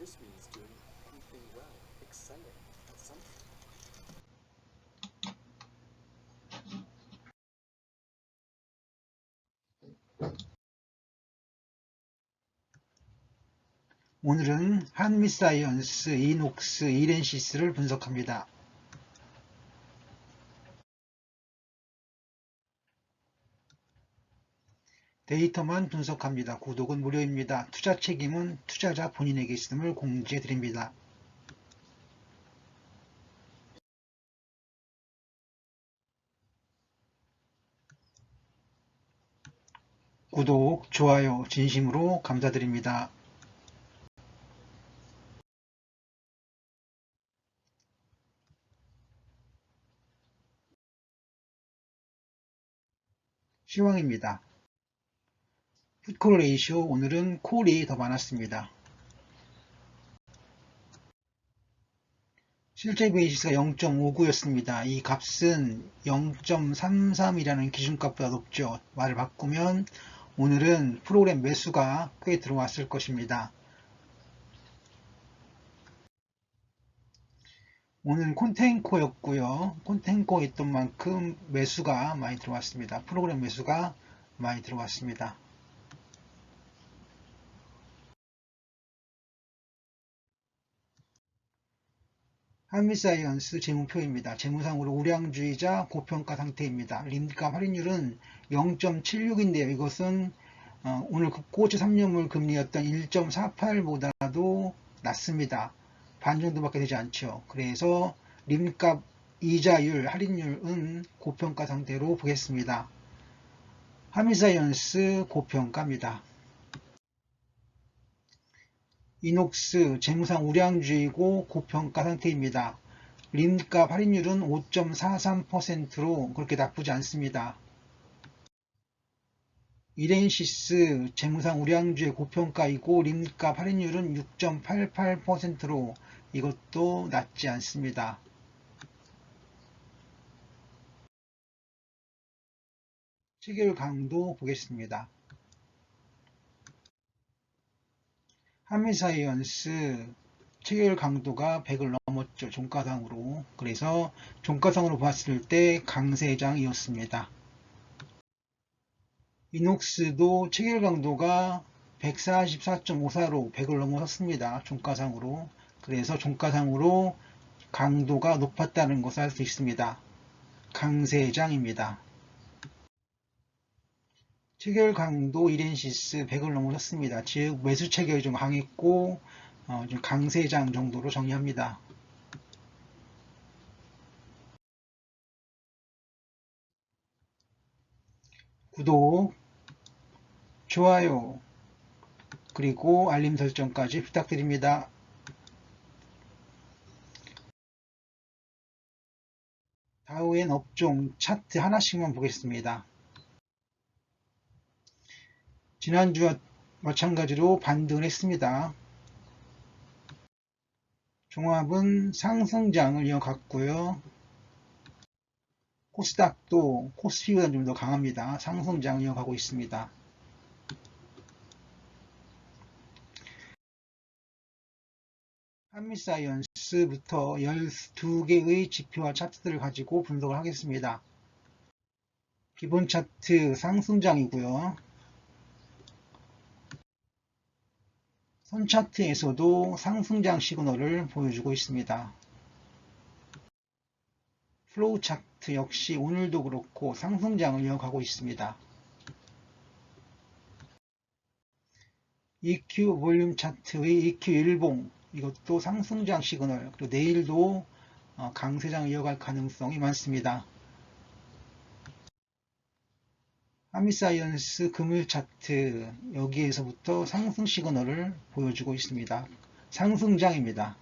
just means doing everything well, excelling at something. 오늘은 한미사이언스, 이녹스, 이렌시스를 분석합니다. 데이터만 분석합니다. 구독은 무료입니다. 투자 책임은 투자자 본인에게 있음을 공지해 드립니다. 구독, 좋아요 진심으로 감사드립니다. 시황입니다. 풋콜 레이쇼 오늘은 콜이 더 많았습니다. 실제 베이시스가 0.59였습니다. 이 값은 0.33이라는 기준값보다 높죠. 말을 바꾸면 오늘은 프로그램 매수가 꽤 들어왔을 것입니다. 오늘 콘텐코였고요. 콘텐코 있던 만큼 매수가 많이 들어왔습니다. 프로그램 매수가 많이 들어왔습니다. 한미사이언스 재무표입니다. 재무상으로 우량주의자 고평가 상태입니다. 림값 할인율은 0.76인데요. 이것은 어, 오늘 국고채 3년물 금리였던 1.48보다도 낮습니다. 반 정도밖에 되지 않죠. 그래서 림값 이자율, 할인율은 고평가 상태로 보겠습니다. 하미사이언스 고평가입니다. 이녹스 재무상 우량주의고 고평가 상태입니다. 림값 할인율은 5.43%로 그렇게 나쁘지 않습니다. 이렌시스 재무상 우량주의 고평가이고 림값 할인율은 6.88%로 이것도 낮지 않습니다. 체결 강도 보겠습니다. 한미사이언스 체결 강도가 100을 넘었죠. 종가상으로. 그래서 종가상으로 봤을 때 강세장이었습니다. 이녹스도 체결 강도가 144.54로 100을 넘어섰습니다. 종가상으로. 그래서 종가상으로 강도가 높았다는 것을 알 수 있습니다. 강세장입니다. 체결 강도 이렌시스 100을 넘어섰습니다. 즉 매수 체결이 좀 강했고 어, 좀 강세장 정도로 정리합니다. 구독, 좋아요, 그리고 알림 설정까지 부탁드립니다. 다우엔 업종 차트 하나씩만 보겠습니다. 지난주와 마찬가지로 반등을 했습니다. 종합은 상승장을 이어갔고요. 코스닥도 코스피보다 좀 더 강합니다. 상승장을 이어가고 있습니다. 한미사이언스부터 12개의 지표와 차트들을 가지고 분석을 하겠습니다. 기본 차트 상승장이고요. 선 차트에서도 상승장 시그널을 보여주고 있습니다. 플로우 차트 역시 오늘도 그렇고 상승장을 이어가고 있습니다. EQ 볼륨 차트의 EQ 일봉 이것도 상승장 시그널 그리고 내일도 어, 강세장 이어갈 가능성이 많습니다. 하미사이언스 금일 차트 여기에서부터 상승 시그널을 보여주고 있습니다. 상승장입니다.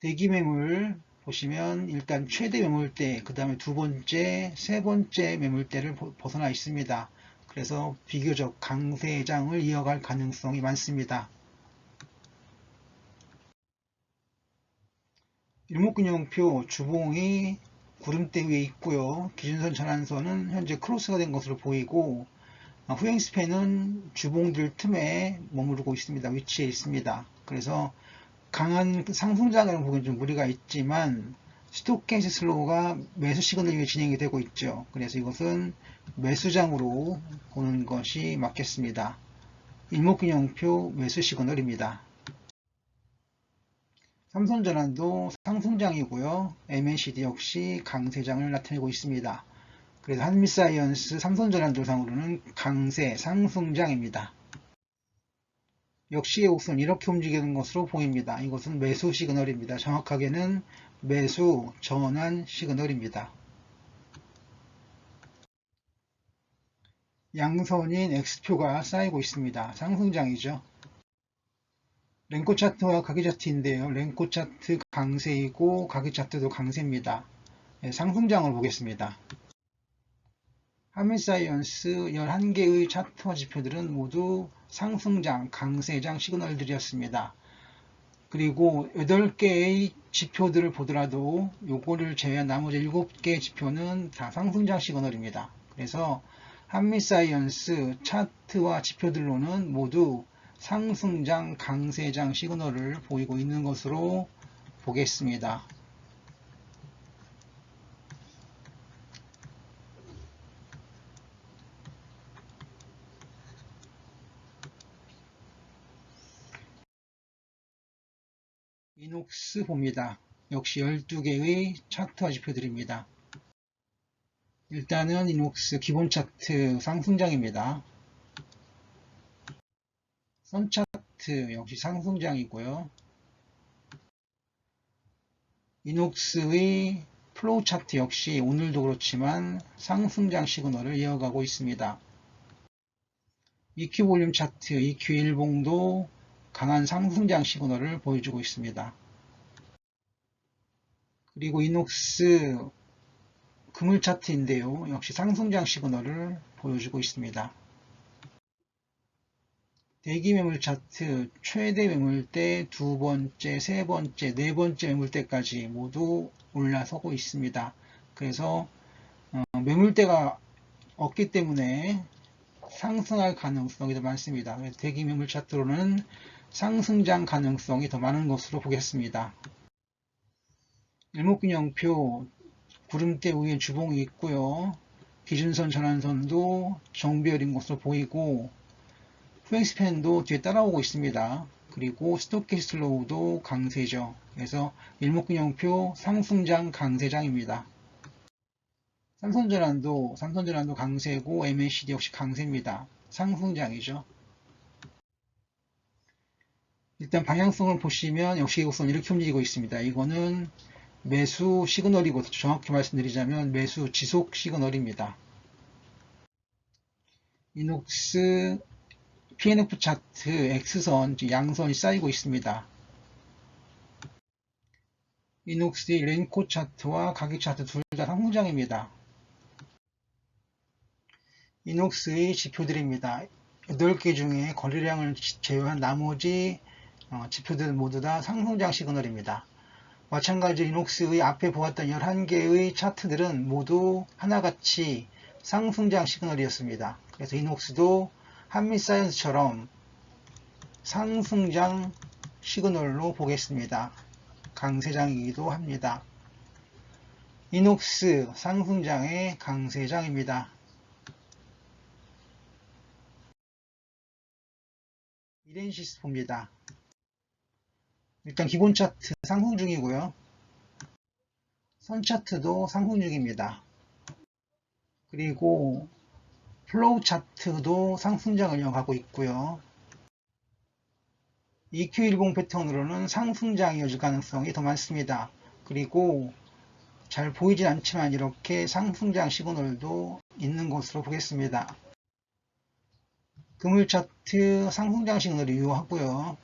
대기 매물 보시면 일단 최대 매물대 그 다음에 두 번째 세 번째 매물대를 벗어나 있습니다. 그래서 비교적 강세장을 이어갈 가능성이 많습니다. 일목균형표 주봉이 구름대 위에 있고요. 기준선 전환선은 현재 크로스가 된 것으로 보이고 어, 후행 스팬은 주봉들 틈에 머무르고 있습니다. 위치해 있습니다. 그래서 강한 상승장을 보기엔 좀 무리가 있지만 스토케이스 슬로우가 매수 시그널 위에 진행이 되고 있죠. 그래서 이것은 매수장으로 보는 것이 맞겠습니다. 일목균형표 매수 시그널입니다. 삼성전환도 상승장이고요. MNCD 역시 강세장을 나타내고 있습니다. 그래서 한미사이언스 삼성전환 도상으로는 강세 상승장입니다. 역시의 우선 이렇게 움직이는 것으로 보입니다. 이것은 매수 시그널입니다. 정확하게는 매수 전환 시그널입니다. 양선인 X표가 쌓이고 있습니다. 상승장이죠. 랭코 차트와 가기 차트인데요. 랭코 차트 강세이고 가기 차트도 강세입니다. 네, 상승장을 보겠습니다. 하밀사이언스 11개의 차트와 지표들은 모두 상승장, 강세장 시그널들이었습니다. 그리고 8개의 지표들을 보더라도 요거를 제외한 나머지 7개의 지표는 다 상승장 시그널입니다. 그래서 한미사이언스 차트와 지표들로는 모두 상승장, 강세장 시그널을 보이고 있는 것으로 보겠습니다. 이녹스 봅니다. 역시 12개의 차트와 지표들입니다. 일단은 이녹스 기본 차트 상승장입니다. 선차트 역시 상승장이고요. 이녹스의 플로우 차트 역시 오늘도 그렇지만 상승장 시그널을 이어가고 있습니다. EQ 볼륨 차트, EQ 일봉도 강한 상승장 시그널을 보여주고 있습니다. 그리고 이녹스 금을 차트인데요. 역시 상승장 시그널을 보여주고 있습니다. 대기 매물 차트 최대 매물대 두 번째, 세 번째, 네 번째 매물대까지 모두 올라서고 있습니다. 그래서 어, 매물대가 없기 때문에 상승할 가능성이 더 많습니다. 대기 매물 차트로는 상승장 가능성이 더 많은 것으로 보겠습니다. 일목균형표 구름대 위에 주봉이 있고요. 기준선 전환선도 정비열인 것으로 보이고 후행스팬도 뒤에 따라오고 있습니다. 그리고 스토키슬로우도 강세죠. 그래서 일목균형표 상승장 강세장입니다. 삼선전환도 삼선전환도 강세고 MACD 역시 강세입니다. 상승장이죠. 일단 방향성을 보시면 역시 이곳은 이렇게 움직이고 있습니다. 이거는 매수 시그널이고 정확히 말씀드리자면 매수 지속 시그널입니다. 이녹스 PNF 차트 X선 양선이 쌓이고 있습니다. 이녹스의 렌코 차트와 가격 차트 둘 다 상승장입니다. 이녹스의 지표들입니다. 8개 중에 거래량을 제외한 나머지 어, 지표들 모두 다 상승장 시그널입니다. 마찬가지로 이녹스의 앞에 보았던 11개의 차트들은 모두 하나같이 상승장 시그널이었습니다. 그래서 이녹스도 한미 사이언스처럼 상승장 시그널로 보겠습니다. 강세장이기도 합니다. 이녹스 상승장의 강세장입니다. 이렌시스 봅니다. 일단 기본 차트 상승 중이고요. 선 차트도 상승 중입니다. 그리고 플로우 차트도 상승장을 이어가고 있고요. EQ10 패턴으로는 상승장이 이어질 가능성이 더 많습니다. 그리고 잘 보이진 않지만 이렇게 상승장 시그널도 있는 것으로 보겠습니다. 금일 차트 상승장 시그널이 유효하고요.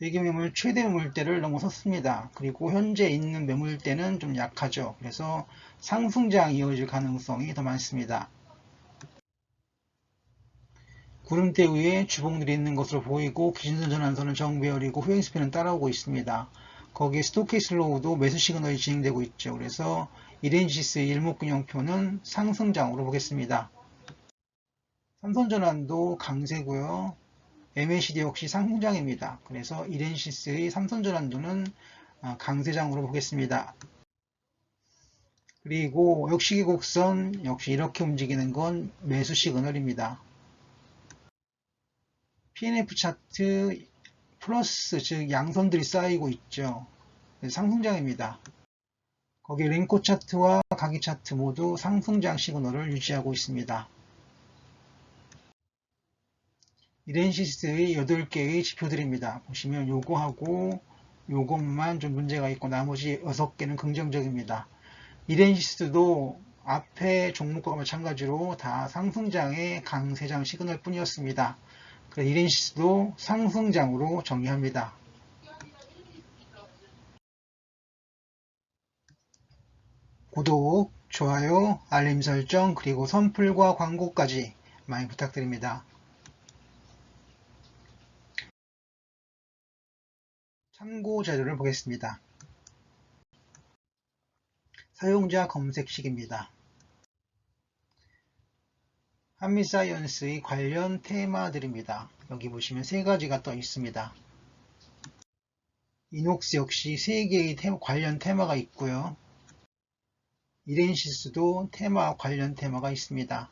대기 매물 최대 매물대를 넘어섰습니다. 그리고 현재 있는 매물대는 좀 약하죠. 그래서 상승장 이어질 가능성이 더 많습니다. 구름대 위에 주봉들이 있는 것으로 보이고 기준선 전환선은 정배열이고 후행스피는 따라오고 있습니다. 거기에 스토케이슬로우도 매수 시그널이 진행되고 있죠. 그래서 이렌지스의 일목균형표는 상승장으로 보겠습니다. 삼선전환도 강세고요. MACD 역시 상승장입니다. 그래서 이렌시스의 삼선전환도는 아, 강세장으로 보겠습니다. 그리고 역시기 곡선 역시 이렇게 움직이는 건 매수 시그널입니다. PNF 차트 플러스 즉 양선들이 쌓이고 있죠. 상승장입니다. 거기 랭코 차트와 가기 차트 모두 상승장 시그널을 유지하고 있습니다. 이렌시스의 8개의 지표들입니다. 보시면 요거하고 요것만 좀 문제가 있고 나머지 6개는 긍정적입니다. 이렌시스도 앞에 종목과 마찬가지로 다 상승장의 강세장 시그널 뿐이었습니다. 그래서 이렌시스도 상승장으로 정리합니다. 구독, 좋아요, 알림 설정, 그리고 선플과 광고까지 많이 부탁드립니다. 참고 자료를 보겠습니다. 사용자 검색식입니다. 한미사이언스의 관련 테마들입니다. 여기 보시면 세 가지가 떠 있습니다. 이녹스 역시 세 개의 테마, 관련 테마가 있고요. 이렌시스도 테마 관련 테마가 있습니다.